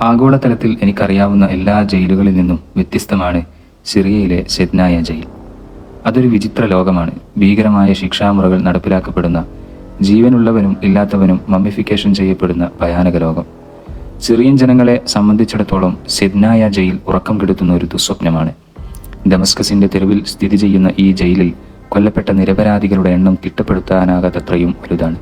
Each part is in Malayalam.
ആഗോളതലത്തിൽ എനിക്കറിയാവുന്ന എല്ലാ ജയിലുകളിൽ നിന്നും വ്യത്യസ്തമാണ് സിറിയയിലെ സെദ്നായ ജയിൽ. അതൊരു വിചിത്ര ലോകമാണ്. ഭീകരമായ ശിക്ഷാമുറകൾ നടപ്പിലാക്കപ്പെടുന്ന ജീവനുള്ളവനും ഇല്ലാത്തവനും മമ്മിഫിക്കേഷൻ ചെയ്യപ്പെടുന്ന ഭയാനക ലോകം. സിറിയൻ ജനങ്ങളെ സംബന്ധിച്ചിടത്തോളം സെദ്നായ ജയിൽ ഉറക്കം കെടുത്തുന്ന ഒരു ദുസ്വപ്നമാണ്. ഡമസ്കസിന്റെ തെരുവിൽ സ്ഥിതി ചെയ്യുന്ന ഈ ജയിലിൽ കൊല്ലപ്പെട്ട നിരപരാധികളുടെ എണ്ണം തിട്ടപ്പെടുത്താനാകാത്തത്രയും വലുതാണ്.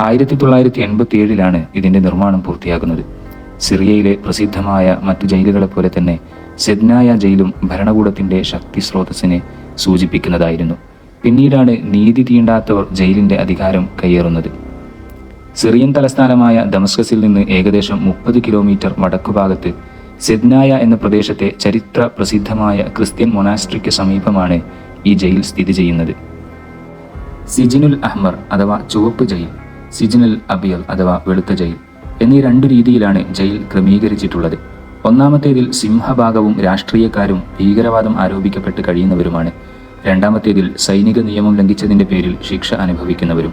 ആയിരത്തി തൊള്ളായിരത്തി എൺപത്തി ഏഴിലാണ് ഇതിന്റെ നിർമ്മാണം പൂർത്തിയാകുന്നത്. സിറിയയിലെ പ്രസിദ്ധമായ മറ്റു ജയിലുകളെ പോലെ തന്നെ സെദ്നായ ജയിലും ഭരണകൂടത്തിന്റെ ശക്തി സ്രോതസ്സിനെ സൂചിപ്പിക്കുന്നതായിരുന്നു. പിന്നീടാണ് നീതി തീണ്ടാത്തവർ ജയിലിന്റെ അധികാരം കയ്യേറുന്നത്. സിറിയൻ തലസ്ഥാനമായ ദമസ്കസിൽ നിന്ന് ഏകദേശം മുപ്പത് കിലോമീറ്റർ വടക്കുഭാഗത്ത് സെദ്നായ എന്ന പ്രദേശത്തെ ചരിത്ര പ്രസിദ്ധമായ ക്രിസ്ത്യൻ മൊനാസ്ട്രിക്ക് സമീപമാണ് ഈ ജയിൽ സ്ഥിതി ചെയ്യുന്നത്. സിജിനുൽ അഹ്മർ അഥവാ ചുവപ്പ് ജയിൽ സിജിനുൽ അബിയൽ അഥവാ വെളുത്ത ജയിൽ എന്നീ രണ്ടു രീതിയിലാണ് ജയിൽ ക്രമീകരിച്ചിട്ടുള്ളത്. ഒന്നാമത്തേതിൽ സിംഹഭാഗവും രാഷ്ട്രീയക്കാരും ഭീകരവാദം ആരോപിക്കപ്പെട്ട് കഴിയുന്നവരുമാണ്. രണ്ടാമത്തേതിൽ സൈനിക നിയമം ലംഘിച്ചതിന്റെ പേരിൽ ശിക്ഷ അനുഭവിക്കുന്നവരും.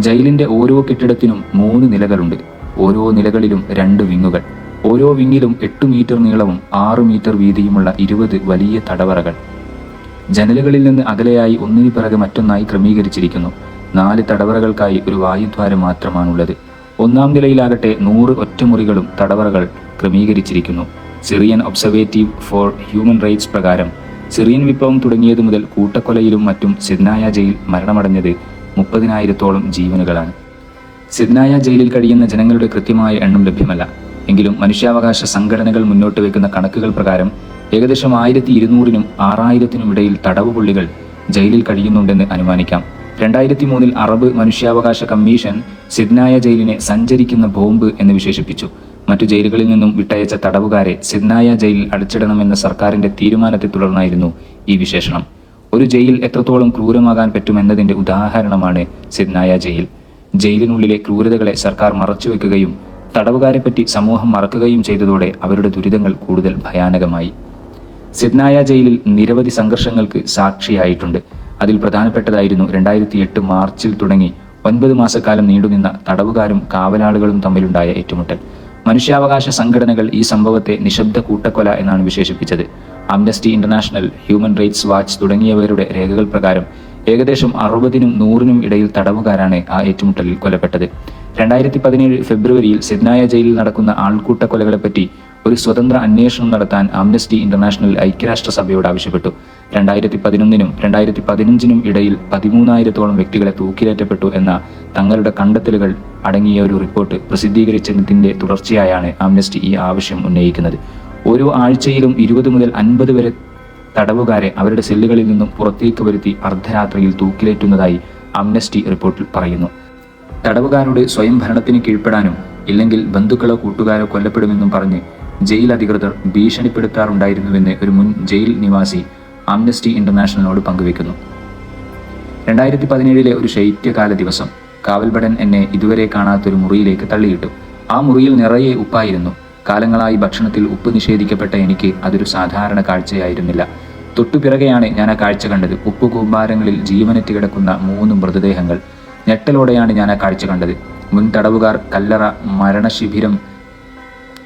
ജയിലിന്റെ ഓരോ കെട്ടിടത്തിനും മൂന്ന് നിലകളുണ്ട്. ഓരോ നിലകളിലും രണ്ട് വിങ്ങുകൾ. ഓരോ വിങ്ങിലും എട്ട് മീറ്റർ നീളവും ആറ് മീറ്റർ വീതിയുമുള്ള ഇരുപത് വലിയ തടവറകൾ. ജനലുകളിൽ നിന്ന് അകലെയായി ഒന്നിനു പിറകെ മറ്റൊന്നായി ക്രമീകരിച്ചിരിക്കുന്നു. നാല് തടവറകൾക്കായി ഒരു വായുദ്വാരം മാത്രമാണുള്ളത്. ഒന്നാം നിലയിലാകട്ടെ നൂറ് ഒറ്റമുറികളും തടവറകൾ ക്രമീകരിച്ചിരിക്കുന്നു. Syrian observatory for human rights പ്രകാരം സിറിയൻ വിപ്ലവം തുടങ്ങിയതു മുതൽ കൂട്ടക്കൊലയിലും മറ്റും സിദ്നായ ജയിൽ മരണമടഞ്ഞത് മുപ്പതിനായിരത്തോളം ജീവനുകളാണ്. സിദ്നായ ജയിലിൽ കഴിയുന്ന ജനങ്ങളുടെ കൃത്യമായ എണ്ണം ലഭ്യമല്ല. എങ്കിലും മനുഷ്യാവകാശ സംഘടനകൾ മുന്നോട്ട് വെക്കുന്ന കണക്കുകൾ പ്രകാരം ഏകദേശം ആയിരത്തി ഇരുന്നൂറിനും ആറായിരത്തിനും ഇടയിൽ തടവുപുള്ളികൾ ജയിലിൽ കഴിയുന്നുണ്ടെന്ന് അനുമാനിക്കാം. രണ്ടായിരത്തി മൂന്നിൽ അറബ് മനുഷ്യാവകാശ കമ്മീഷൻ സിദ്നായ ജയിലിനെ സഞ്ചരിക്കുന്ന ബോംബ് എന്ന് വിശേഷിപ്പിച്ചു. മറ്റു ജയിലുകളിൽ നിന്നും വിട്ടയച്ച തടവുകാരെ സിദ്നായ ജയിലിൽ അടച്ചിടണമെന്ന സർക്കാരിന്റെ തീരുമാനത്തെ തുടർന്നായിരുന്നു ഈ വിശേഷണം. ഒരു ജയിൽ എത്രത്തോളം ക്രൂരമാകാൻ പറ്റുമെന്നതിന്റെ ഉദാഹരണമാണ് സിദ്നായ ജയിൽ. ജയിലിനുള്ളിലെ ക്രൂരതകളെ സർക്കാർ മറച്ചുവെക്കുകയും തടവുകാരെപ്പറ്റി സമൂഹം മറക്കുകയും ചെയ്തതോടെ അവരുടെ ദുരിതങ്ങൾ കൂടുതൽ ഭയാനകമായി. സിദ്നായ ജയിലിൽ നിരവധി സംഘർഷങ്ങൾക്ക് സാക്ഷിയായിട്ടുണ്ട്. അതിൽ പ്രധാനപ്പെട്ടതായിരുന്നു രണ്ടായിരത്തി എട്ട് മാർച്ചിൽ തുടങ്ങി ഒൻപത് മാസക്കാലം നീണ്ടുനിന്ന തടവുകാരും കാവലാളുകളും തമ്മിലുണ്ടായ ഏറ്റുമുട്ടൽ. മനുഷ്യാവകാശ സംഘടനകൾ ഈ സംഭവത്തെ നിശബ്ദ കൂട്ടക്കൊല എന്നാണ് വിശേഷിപ്പിച്ചത്. Amnesty International Human Rights Watch തുടങ്ങിയവരുടെ രേഖകൾ പ്രകാരം ഏകദേശം അറുപതിനും നൂറിനും ഇടയിൽ തടവുകാരാണ് ആ ഏറ്റുമുട്ടലിൽ കൊല്ലപ്പെട്ടത്. രണ്ടായിരത്തി പതിനേഴ് ഫെബ്രുവരിയിൽ സിദ്നായ ജയിലിൽ നടക്കുന്ന ആൾക്കൂട്ട കൊലകളെപ്പറ്റി ഒരു സ്വതന്ത്ര അന്വേഷണം നടത്താൻ ആംനസ്റ്റി ഇന്റർനാഷണൽ ഐക്യരാഷ്ട്രസഭയോട് ആവശ്യപ്പെട്ടു. രണ്ടായിരത്തി പതിനൊന്നിനും രണ്ടായിരത്തി പതിനഞ്ചിനും ഇടയിൽ പതിമൂന്നായിരത്തോളം വ്യക്തികളെ തൂക്കിലേറ്റപ്പെട്ടു എന്ന തങ്ങളുടെ കണ്ടെത്തലുകൾ അടങ്ങിയ ഒരു റിപ്പോർട്ട് പ്രസിദ്ധീകരിച്ചതിന്റെ തുടർച്ചയായാണ് ആംനസ്റ്റി ഈ ആവശ്യം ഉന്നയിക്കുന്നത്. ഓരോ ആഴ്ചയിലും ഇരുപത് മുതൽ അൻപത് വരെ തടവുകാരെ അവരുടെ സെല്ലുകളിൽ നിന്നും പുറത്തേക്ക് വരുത്തി അർദ്ധരാത്രിയിൽ തൂക്കിലേറ്റുന്നതായി അംനസ്റ്റി റിപ്പോർട്ടിൽ പറയുന്നു. തടവുകാരുടെ സ്വയം ഭരണത്തിന് കീഴ്പ്പെടാനും ഇല്ലെങ്കിൽ ബന്ധുക്കളോ കൂട്ടുകാരോ കൊല്ലപ്പെടുമെന്നും പറഞ്ഞ് ജയിൽ അധികൃതർ ഭീഷണിപ്പെടുത്താറുണ്ടായിരുന്നുവെന്ന് ഒരു മുൻ ജയിൽ നിവാസി ആംനസ്റ്റി ഇന്റർനാഷണലിനോട് പങ്കുവെക്കുന്നു രണ്ടായിരത്തി പതിനേഴിലെ ഒരു ശൈത്യകാല ദിവസം കാവൽഭടൻ എന്നെ ഇതുവരെ കാണാത്തൊരു മുറിയിലേക്ക് തള്ളിയിട്ടു. ആ മുറിയിൽ നിറയെ ഉപ്പായിരുന്നു. കാലങ്ങളായി ഭക്ഷണത്തിൽ ഉപ്പ് നിഷേധിക്കപ്പെട്ട എനിക്ക് അതൊരു സാധാരണ കാഴ്ചയായിരുന്നില്ല. തൊട്ടുപിറകെയാണ് ഞാൻ ആ കാഴ്ച കണ്ടത്. ഉപ്പ് കൂമ്പാരങ്ങളിൽ ജീവനറ്റ് കിടക്കുന്ന മൂന്ന് മൃതദേഹങ്ങൾ. ഞെട്ടലോടെയാണ് ഞാൻ ആ കാഴ്ച കണ്ടത്. മുൻ തടവുകാർ കല്ലറ മരണശിബിരം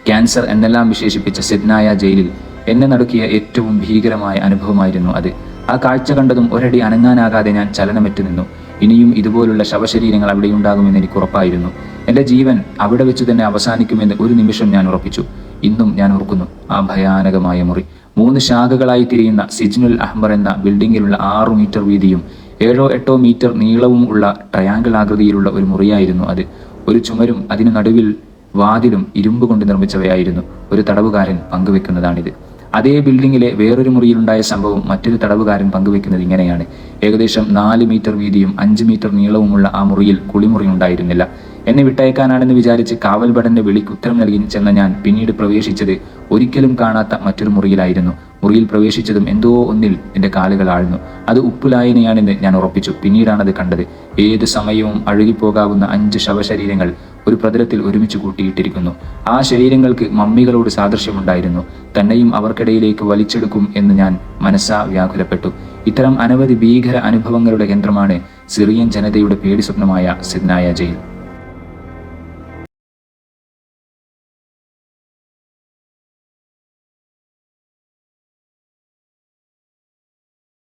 ക്യാൻസർ എന്നെല്ലാം വിശേഷിപ്പിച്ച സിഡ്നായ ജയിലിൽ എന്നെ നടുക്കിയ ഏറ്റവും ഭീകരമായ അനുഭവമായിരുന്നു അത്. ആ കാഴ്ച കണ്ടതും ഒരടി അനങ്ങാനാകാതെ ഞാൻ ചലനമറ്റു നിന്നു. ഇനിയും ഇതുപോലുള്ള ശവശരീരങ്ങൾ അവിടെ ഉണ്ടാകുമെന്ന് എനിക്ക് ഉറപ്പായിരുന്നു. എന്റെ ജീവൻ അവിടെ വെച്ച് തന്നെ അവസാനിക്കുമെന്ന് ഒരു നിമിഷം ഞാൻ ഉറപ്പിച്ചു. ഇന്നും ഞാൻ ഓർക്കുന്നു. ആ ഭയാനകമായ മുറി. മൂന്ന് ശാഖകളായി തിരിയുന്ന സിജ്നുൽ അഹ്മർ എന്ന ബിൽഡിങ്ങിലുള്ള ആറു മീറ്റർ വീതിയും ഏഴോ എട്ടോ മീറ്റർ നീളവും ഉള്ള ട്രയാങ്കിൾ ആകൃതിയിലുള്ള ഒരു മുറിയായിരുന്നു അത്. ഒരു ചുമരും അതിനു നടുവിൽ വാതിലും ഇരുമ്പ് കൊണ്ട് നിർമ്മിച്ചവയായിരുന്നു. ഒരു തടവുകാരൻ പങ്കുവെക്കുന്നതാണിത്. അതേ ബിൽഡിങ്ങിലെ വേറൊരു മുറിയിലുണ്ടായ സംഭവം മറ്റൊരു തടവുകാരൻ പങ്കുവെക്കുന്നത് ഇങ്ങനെയാണ്. ഏകദേശം നാല് മീറ്റർ വീതിയും അഞ്ച് മീറ്റർ നീളവുമുള്ള ആ മുറിയിൽ കുളിമുറി ഉണ്ടായിരുന്നില്ല. എന്നെ വിട്ടയക്കാനാണെന്ന് വിചാരിച്ച് കാവൽഭടന്റെ വിളിക്ക് ഉത്തരം നൽകി ചെന്ന ഞാൻ പിന്നീട് പ്രവേശിച്ചത് ഒരിക്കലും കാണാത്ത മറ്റൊരു മുറിയിലായിരുന്നു. മുറിയിൽ പ്രവേശിച്ചതും എന്തോ ഒന്നിൽ എന്റെ കാലുകൾ ആഴ്ന്നു. അത് ഉപ്പുലായനയാണെന്ന് ഞാൻ ഉറപ്പിച്ചു. പിന്നീടാണത് കണ്ടത്. ഏത് സമയവും അഴുകിപ്പോകാവുന്ന അഞ്ച് ശവശരീരങ്ങൾ ഒരു പ്രതലത്തിൽ ഒരുമിച്ച് കൂട്ടിയിട്ടിരിക്കുന്നു. ആ ശരീരങ്ങൾക്ക് മമ്മികളോട് സാദൃശ്യമുണ്ടായിരുന്നു. തന്നെയും അവർക്കിടയിലേക്ക് വലിച്ചെടുക്കും എന്ന് ഞാൻ മനസ്സാ വ്യാകുലപ്പെട്ടു. ഇത്തരം അനവധി ഭീകര അനുഭവങ്ങളുടെ കേന്ദ്രമാണ് സിറിയൻ ജനതയുടെ പേടി സ്വപ്നമായ സിദ്നായ ജയിൽ.